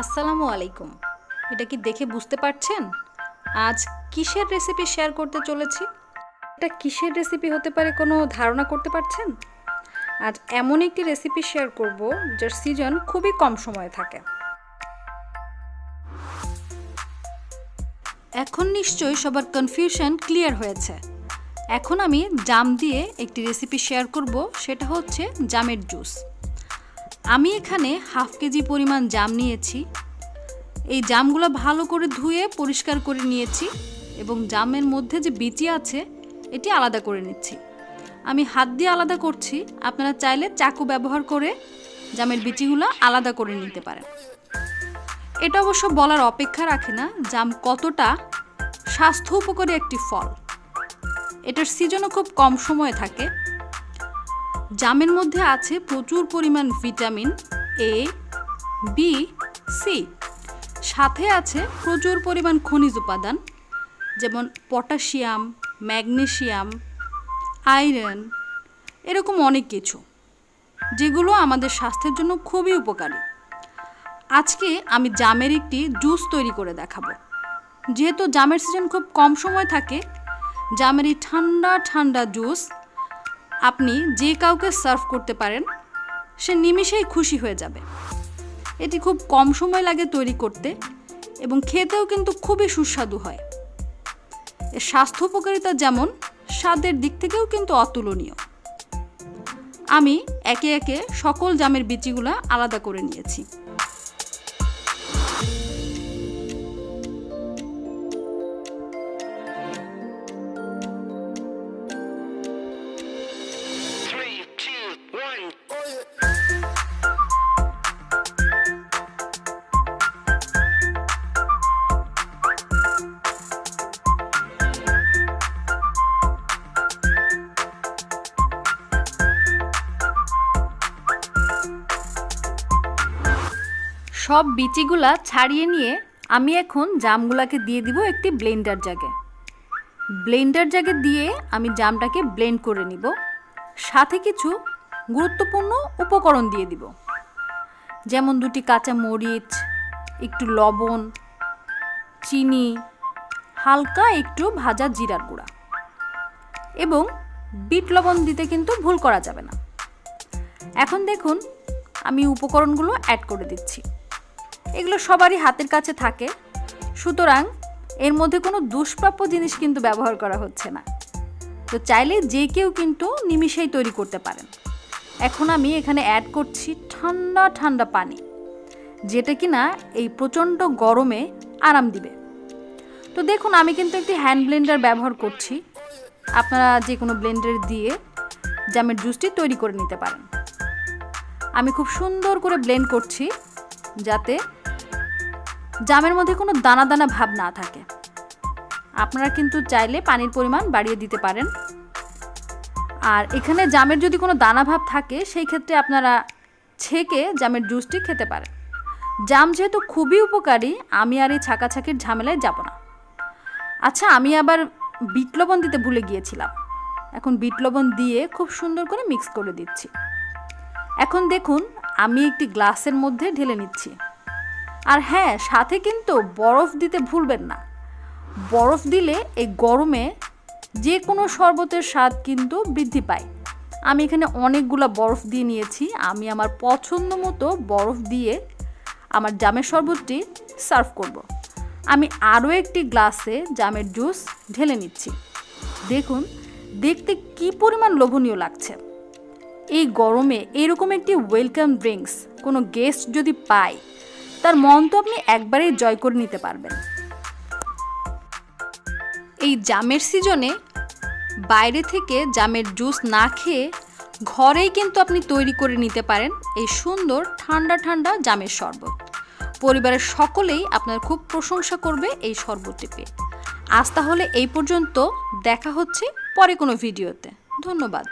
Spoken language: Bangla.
আসসালামু আলাইকুম। এটা কি দেখে বুঝতে পারছেন? আজ কিসের রেসিপি শেয়ার করতে চলেছি? এটা কিসের রেসিপি হতে পারে কোনো ধারণা করতে পারছেন? আজ এমন একটি রেসিপি শেয়ার করব, যার সিজন খুবই কম সময়ে থাকে। এখন নিশ্চয়ই সবার কনফিউশন ক্লিয়ার হয়েছে। এখন আমি জাম দিয়ে একটি রেসিপি শেয়ার করব, সেটা হচ্ছে জামের জুস আমি এখানে হাফ কেজি পরিমাণ জাম নিয়েছি। এই জামগুলো ভালো করে ধুয়ে পরিষ্কার করে নিয়েছি এবং জামের মধ্যে যে বিচি আছে, এটি আলাদা করে নিচ্ছি। আমি হাত দিয়ে আলাদা করছি, আপনারা চাইলে চাকু ব্যবহার করে জামের বিচিগুলো আলাদা করে নিতে পারেন। এটা অবশ্য বলার অপেক্ষা রাখে না, জাম কতটা স্বাস্থ্য উপকারী একটি ফল। এটার সিজনও খুব কম সময়ে থাকে জামের মধ্যে আছে প্রচুর পরিমাণ ভিটামিন এ, বি, সি। সাথে আছে প্রচুর পরিমাণ খনিজ উপাদান, যেমন পটাশিয়াম, ম্যাগনেশিয়াম, আয়রন, এরকম অনেক কিছু, যেগুলো আমাদের স্বাস্থ্যের জন্য খুবই উপকারী। আজকে আমি জামের একটি জুস তৈরি করে দেখাবো। যেহেতু জামের সিজন খুব কম সময় থাকে, জামের এই ঠান্ডা ঠান্ডা জুস আপনি যে কাউকে সার্ভ করতে পারেন, সে নিমিষেই খুশি হয়ে যাবে। এটি খুব কম সময় লাগে তৈরি করতে এবং খেতেও কিন্তু খুবই সুস্বাদু হয়। এর স্বাস্থ্য উপকারিতা যেমন, স্বাদের দিক থেকেও কিন্তু অতুলনীয়। আমি একে একে সকল জামের বিচিগুলা আলাদা করে নিয়েছি। সব বিচিগুলা ছাড়িয়ে নিয়ে আমি এখন জামগুলাকে দিয়ে দিব একটি ব্লেন্ডার জাগে। ব্লেন্ডার জাগে দিয়ে আমি জামটাকে ব্লেন্ড করে নিব। সাথে কিছু গুরুত্বপূর্ণ উপকরণ দিয়ে দিব। যেমন দুটি কাঁচা মরিচ, একটু লবণ, চিনি, হালকা একটু ভাজা জিরার গুঁড়া। এবং বিট লবণ দিতে কিন্তু ভুল করা যাবে না। এখন দেখুন, আমি উপকরণগুলো অ্যাড করে দিচ্ছি। এগুলো সবারই হাতের কাছে থাকে। সুতরাং এর মধ্যে কোনো দুষ্প্রাপ্য জিনিস কিন্তু ব্যবহার করা হচ্ছে না। তো চাইলে যে কেউ কিন্তু নিমিষেই তৈরি করতে পারেন। এখন আমি এখানে অ্যাড করছি ঠান্ডা ঠান্ডা পানি, যেটা কিনা এই প্রচণ্ড গরমে আরাম দিবে। তো দেখুন, আমি কিন্তু একটি হ্যান্ড ব্লেন্ডার ব্যবহার করছি। আপনারা যে কোনো ব্লেন্ডার দিয়ে জামের জুসটি তৈরি করে নিতে পারেন। আমি খুব সুন্দর করে ব্লেন্ড করছি। যাতে জামের মধ্যে কোনো দানা দানা ভাব না থাকে। আপনারা কিন্তু চাইলে পানির পরিমাণ বাড়িয়ে দিতে পারেন। আর এখানে জামের যদি কোনো দানা ভাব থাকে, সেই ক্ষেত্রে আপনারা ছেঁকে জামের জুসটি খেতে পারেন। জাম যেহেতু খুবই উপকারী, আমি আর এই ছাকাছাকির ঝামেলায় যাব না। আচ্ছা আমি আবার বিট লবণ দিতে ভুলে গিয়েছিলাম। এখন বিট লবণ দিয়ে খুব সুন্দর করে মিক্স করে দিচ্ছি। এখন দেখুন আমি একটি গ্লাসের মধ্যে ঢেলে নিচ্ছি। আর হ্যাঁ সাথে কিন্তু বরফ দিতে ভুলবেন না। বরফ দিলে এই গরমে যে কোনো শরবতের স্বাদ কিন্তু বৃদ্ধি পায়। আমি এখানে অনেকগুলো বরফ দিয়ে নিয়েছি। আমি আমার পছন্দ মতো বরফ দিয়ে আমার জামের শরবতটি সার্ভ করব। আমি আরও একটি গ্লাসে জামের জুস ঢেলে নিচ্ছি। দেখুন, দেখতে কি পরিমাণ লোভনীয় লাগছে। এই গরমে এরকম একটি ওয়েলকাম ড্রিঙ্কস কোনো গেস্ট যদি পায়, তার মন তো আপনি একবারেই জয় করে নিতে পারবেন। এই জামের সিজনে বাইরে থেকে জামের জুস না খেয়ে ঘরেই কিন্তু আপনি তৈরি করে নিতে পারেন এই সুন্দর ঠান্ডা ঠান্ডা জামের শরবত। পরিবারের সকলেই আপনার খুব প্রশংসা করবে এই শরবতটি পেয়ে আজ তাহলে এই পর্যন্ত দেখা হচ্ছে পরে কোনো ভিডিওতে। ধন্যবাদ।